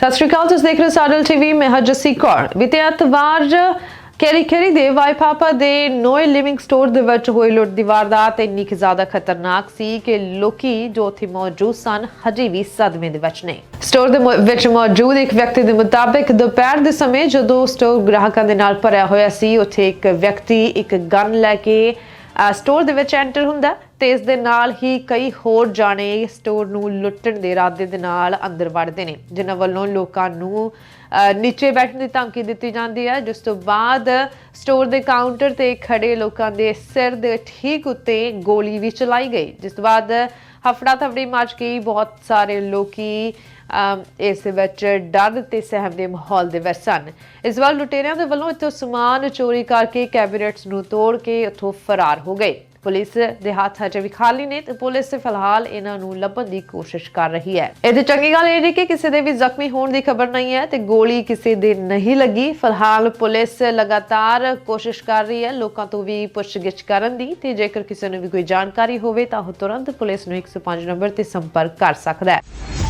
ਸਤਿ ਸ਼੍ਰੀ ਅਕਾਲ, ਤੁਸੀਂ ਦੇਖ ਰਹੇ ਹੋ ਸਾਡਲ ਟੀਵੀ ਮੈਂ ਹਾਂ ਕੌਰ। ਬੀਤੇ ਐਤਵਾਰ ਕੈਰੀ ਕੈਰੀ ਦੇ ਵਾਈਪਾਪਾ ਦੇ ਨੋਏ ਲਿਵਿੰਗ ਸਟੋਰ ਦੇ ਵਿੱਚ ਹੋਈ ਲੁੱਟ ਦੀ ਵਾਰਦਾਤ ਇੰਨੀ ਕਿ ਜ਼ਿਆਦਾ ਖਤਰਨਾਕ ਸੀ ਕਿ ਲੋਕੀ ਜੋ ਉੱਥੇ ਮੌਜੂਦ ਸਨ, ਹਜੇ ਵੀ ਸਦਮੇ ਦੇ ਵਿੱਚ ਨੇ। ਸਟੋਰ ਦੇ ਵਿੱਚ ਮੌਜੂਦ ਇੱਕ ਵਿਅਕਤੀ ਦੇ ਮੁਤਾਬਿਕ ਦੁਪਹਿਰ ਦੇ ਸਮੇਂ ਜਦੋਂ ਸਟੋਰ ਗ੍ਰਾਹਕਾਂ ਦੇ ਨਾਲ ਭਰਿਆ ਹੋਇਆ ਸੀ, ਉੱਥੇ ਇੱਕ ਵਿਅਕਤੀ ਇੱਕ ਗਨ ਲੈ ਕੇ ਸਟੋਰ ਦੇ ਵਿੱਚ ਐਂਟਰ ਹੁੰਦਾ। ਤੇ ਇਸ ਦੇ ਨਾਲ ਹੀ ਕਈ ਹੋਰ ਜਾਣੇ ਸਟੋਰ ਨੂੰ ਲੁੱਟਣ ਦੇ ਇਰਾਦੇ ਦੇ ਨਾਲ ਅੰਦਰ ਵੜਦੇ ਨੇ, ਜਿਨ੍ਹਾਂ ਵੱਲੋਂ ਲੋਕਾਂ ਨੂੰ ਨੀਚੇ ਬੈਠਣ ਦੀ ਧਮਕੀ ਦਿੱਤੀ ਜਾਂਦੀ ਹੈ। ਜਿਸ ਤੋਂ ਬਾਅਦ ਸਟੋਰ ਦੇ ਕਾਊਂਟਰ ਤੇ ਖੜੇ ਲੋਕਾਂ ਦੇ ਸਿਰ ਦੇ ਠੀਕ ਉੱਤੇ ਗੋਲੀ ਵੀ ਚਲਾਈ ਗਈ। ਜਿਸ ਤੋਂ ਬਾਅਦ ਹਫੜਾ ਥਫੜੀ ਮਚ ਗਈ। ਬਹੁਤ ਸਾਰੇ ਲੋਕੀ ਇਸ ਵਿੱਚ ਡਰ ਤੇ ਸਹਿਮ ਦੇ ਮਾਹੌਲ ਦੇ ਵਿੱਚ ਸਨ। ਇਸ ਵਾਰ ਲੁਟੇਰਿਆਂ ਦੇ ਵੱਲੋਂ ਇੱਥੋਂ ਸਮਾਨ ਚੋਰੀ ਕਰਕੇ ਕੈਬਨਿਟਸ ਨੂੰ ਤੋੜ ਕੇ ਉੱਥੋਂ ਫਰਾਰ ਹੋ ਗਏ। ਪੁਲਿਸ ਦੇ ਹੱਥ ਹਜੇ ਵੀ ਖਾਲੀ ਨੇ ਤੇ ਪੁਲਿਸ ਫਿਲਹਾਲ ਇਹਨਾਂ ਨੂੰ ਲੱਭਣ ਦੀ ਕੋਸ਼ਿਸ਼ ਕਰ ਰਹੀ ਹੈ। ਇਹਦੀ ਚੰਗੀ ਗੱਲ ਇਹ ਹੈ ਕਿ ਕਿਸੇ ਦੇ ਵੀ ਜ਼ਖਮੀ ਹੋਣ ਦੀ ਖਬਰ ਨਹੀਂ ਹੈ ਤੇ ਗੋਲੀ ਕਿਸੇ ਦੇ ਨਹੀਂ ਲੱਗੀ। ਫਿਲਹਾਲ ਪੁਲਿਸ ਲਗਾਤਾਰ ਕੋਸ਼ਿਸ਼ ਕਰ ਰਹੀ ਹੈ ਲੋਕਾਂ ਤੋਂ ਵੀ ਪੁੱਛਗਿੱਛ ਕਰਨ ਦੀ ਤੇ ਜੇਕਰ ਕਿਸੇ ਨੂੰ ਵੀ ਕੋਈ ਜਾਣਕਾਰੀ ਹੋਵੇ ਤਾਂ ਉਹ ਤੁਰੰਤ ਪੁਲਿਸ ਨੂੰ 105 ਨੰਬਰ ਤੇ ਸੰਪਰਕ ਕਰ ਸਕਦਾ ਹੈ।